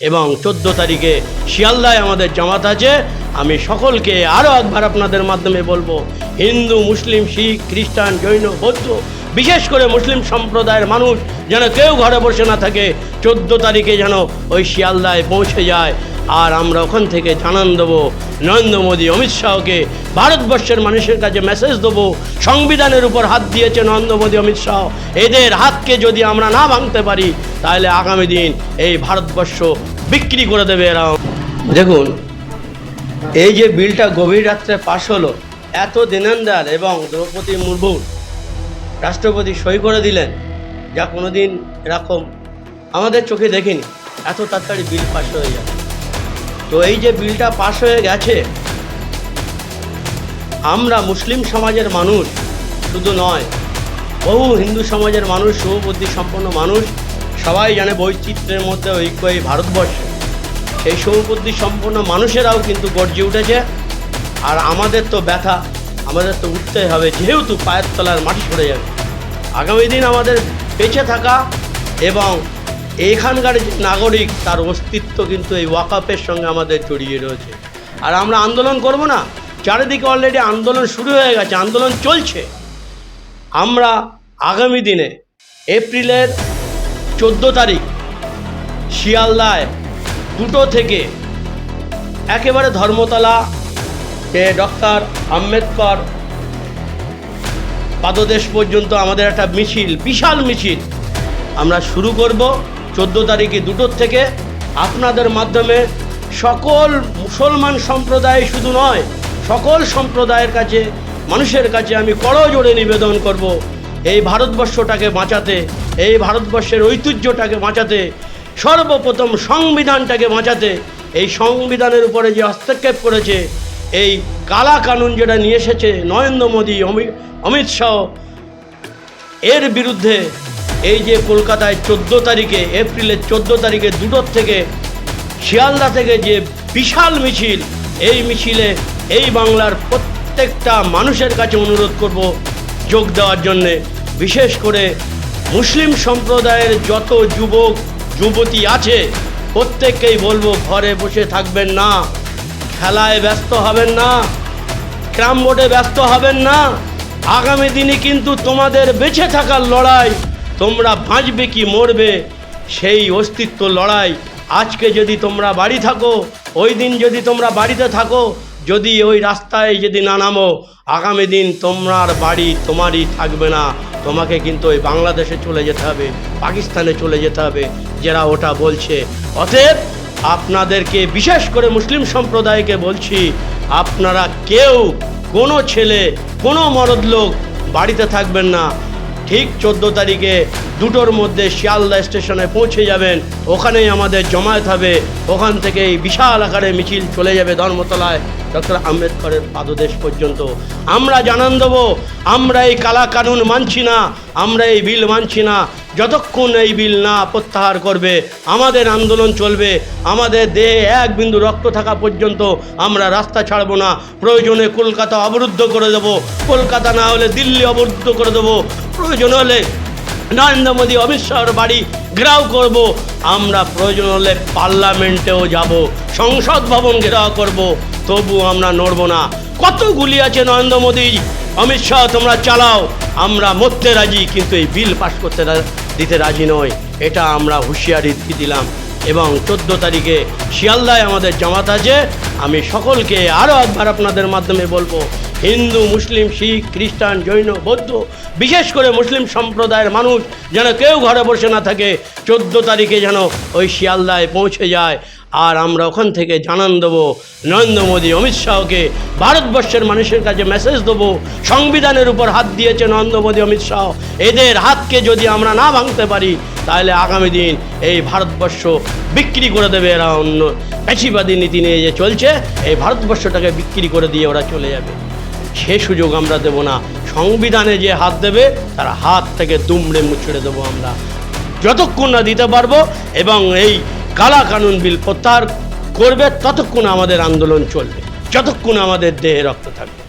এবং চোদ্দ তারিখে শিয়ালদায় আমাদের জামাত আছে। আমি সকলকে আরও একবার আপনাদের মাধ্যমে বলব হিন্দু, মুসলিম, শিখ, খ্রিস্টান, জৈন, বৌদ্ধ, বিশেষ করে মুসলিম সম্প্রদায়ের মানুষ যেন কেউ ঘরে বসে না থাকে, চোদ্দ তারিখে যেন ওই শিয়ালদায় পৌঁছে যায়। আর আমরা ওখান থেকে জানান দেবো, নরেন্দ্র মোদী, অমিত শাহকে, ভারতবর্ষের মানুষের কাছে মেসেজ দেবো, সংবিধানের উপর হাত দিয়েছে নরেন্দ্র মোদী, অমিত শাহ। এদের হাতকে যদি আমরা না ভাঙতে পারি, তাহলে আগামী দিন এই ভারতবর্ষ বিক্রি করে দেবে এরা। দেখুন, এই যে বিলটা গভীর রাত্রে পাশ হলো এত দিনান্দার এবং দ্রৌপদী মুর্মু রাষ্ট্রপতি সই করে দিলেন, যা কোনোদিন এরকম আমাদের চোখে দেখিনি। এত তাড়াতাড়ি বিল পাশ হয়ে যায় তো এই যে বিলটা পাশ হয়ে গেছে, আমরা মুসলিম সমাজের মানুষ শুধু নয়, বহু হিন্দু সমাজের মানুষ শুভবুদ্ধি সম্পন্ন মানুষ, সবাই জানে বৈচিত্র্যের মধ্যে ঐক্য এই ভারতবর্ষে। সেই শুভবুদ্ধি সম্পন্ন মানুষেরাও কিন্তু গর্জে উঠেছে, আর আমাদের তো ব্যথা আমাদের তো উঠতেই হবে, যেহেতু পায়ের তলার মাটি সরে যাবে। আগামী দিন আমাদের বেঁচে থাকা এবং এখানকার নাগরিক তার অস্তিত্ব কিন্তু এই ওয়াকাপের সঙ্গে আমাদের জড়িয়ে রয়েছে। আর আমরা আন্দোলন করব না, চারিদিকে অলরেডি আন্দোলন শুরু হয়ে গেছে, আন্দোলন চলছে। আমরা আগামী দিনে এপ্রিলের চোদ্দ তারিখ শিয়ালদায় দুটো থেকে একেবারে ধর্মতলা যে ডক্টর আম্বেদকর? পাদদেশ পর্যন্ত আমাদের একটা মিছিল, বিশাল মিছিল। আমরা শুরু করব চোদ্দ তারিখে দুটোর থেকে। আপনাদের মাধ্যমে সকল মুসলমান সম্প্রদায় শুধু নয়, সকল সম্প্রদায়ের কাছে, মানুষের কাছে আমি করজোড়ে নিবেদন করব। এই ভারতবর্ষটাকে বাঁচাতে, এই ভারতবর্ষের ঐতিহ্যটাকে বাঁচাতে, সর্বপ্রথম সংবিধানটাকে বাঁচাতে, এই সংবিধানের উপরে যে হস্তক্ষেপ করেছে এই কালা কানুন যেটা নিয়ে এসেছে নরেন্দ্র মোদী, অমি- অমিত শাহ, এর বিরুদ্ধে এই যে কলকাতায় চোদ্দ তারিখে এপ্রিলের চোদ্দ তারিখে দুটোর থেকে শিয়ালদা থেকে যে বিশাল মিছিল, এই মিছিলে এই বাংলার প্রত্যেকটা মানুষের কাছে অনুরোধ করব যোগ দেওয়ার জন্যে। বিশেষ করে মুসলিম সম্প্রদায়ের যত যুবক, যুবতী আছে, প্রত্যেককেই বলব ঘরে বসে থাকবেন না। খেলায় ব্যস্ত হবেন না, ক্রাম বোর্ডে ব্যস্ত হবেন না। আগামী দিনে কিন্তু তোমাদের বেঁচে থাকার লড়াই, তোমরা বাঁচবে কি মরবে, সেই অস্তিত্ব লড়াই। আজকে যদি তোমরা বাড়ি থাকো, ওই দিন যদি তোমরা বাড়িতে থাকো, যদি ওই রাস্তায় যদি না নামো, আগামী দিন তোমার বাড়ি তোমারই থাকবে না। তোমাকে কিন্তু ওই বাংলাদেশে চলে যেতে হবে, পাকিস্তানে চলে যেতে হবে যারা ওটা বলছে। অতএব আপনাদেরকে, বিশেষ করে মুসলিম সম্প্রদায়কে বলছি, আপনারা কেউ কোনো ছেলে, কোনো মরদ লোক বাড়িতে থাকবেন না। ঠিক চোদ্দ তারিখে দুটোর মধ্যে শিয়ালদা স্টেশনে পৌঁছে যাবেন, ওখানেই আমাদের জমায়েত হবে, ওখান থেকে বিশাল আকারে মিছিল চলে যাবে ধর্মতলায়। ডক্টর আম্বেদকরের পাদদেশ পর্যন্ত। আমরা জানান দেবো, আমরা এই কালা কানুন মানছি না, আমরা এই বিল মানছি না। যতক্ষণ এই বিল না প্রত্যাহার করবে, আমাদের আন্দোলন চলবে, আমাদের দেহে এক বিন্দু রক্ত থাকা পর্যন্ত আমরা রাস্তা ছাড়বো না। প্রয়োজনে কলকাতা অবরুদ্ধ করে দেবো, কলকাতা না হলে দিল্লি অবরুদ্ধ করে দেবো। প্রয়োজন হলে নরেন্দ্র মোদী, অমিত শাহর বাড়ি ঘেরাও করব। আমরা প্রয়োজন হলে পার্লামেন্টেও যাব, সংসদ ভবন ঘেরাও করব। তবু আমরা নড়ব না। কত গুলি আছে নরেন্দ্র মোদী? অমিত শাহ, তোমরা চালাও। আমরা মরতে রাজি, কিন্তু এই বিল পাশ করতে দিতে রাজি নয় এটা আমরা হুঁশিয়ারি দিলাম। এবং চোদ্দ তারিখে শিয়ালদায় আমাদের জামাত আছে। আমি সকলকে আরও একবার আপনাদের মাধ্যমে বলব হিন্দু, মুসলিম, শিখ, খ্রিস্টান, জৈন, বৌদ্ধ, বিশেষ করে মুসলিম সম্প্রদায়ের মানুষ যেন কেউ ঘরে বসে না থাকে, চোদ্দ তারিখে যেন ওই শিয়ালদায় পৌঁছে যায়। আর আমরা ওখান থেকে জানান দেবো, নরেন্দ্র মোদী, অমিত শাহকে, ভারতবর্ষের মানুষের কাছে মেসেজ দেবো, সংবিধানের উপর হাত দিয়েছে নরেন্দ্র মোদী, অমিত শাহ। এদের হাতকে যদি আমরা না ভাঙতে পারি, তাহলে আগামী দিন এই ভারতবর্ষ বিক্রি করে দেবে এরা অন্য। পেশিবাদী নীতি নিয়ে যে চলছে, এই ভারতবর্ষটাকে বিক্রি করে দিয়ে ওরা চলে যাবে। সে সুযোগ আমরা দেব না। সংবিধানে যে হাত দেবে, তার হাত থেকে দুমড়ে মুছড়ে দেবো আমরা। যতক্ষণ না দিতে পারব এবং এই কালা কানুন বিল প্রত্যাহার করবে, ততক্ষণ আমাদের আন্দোলন চলবে। যতক্ষণ আমাদের দেহে রক্ত থাকবে।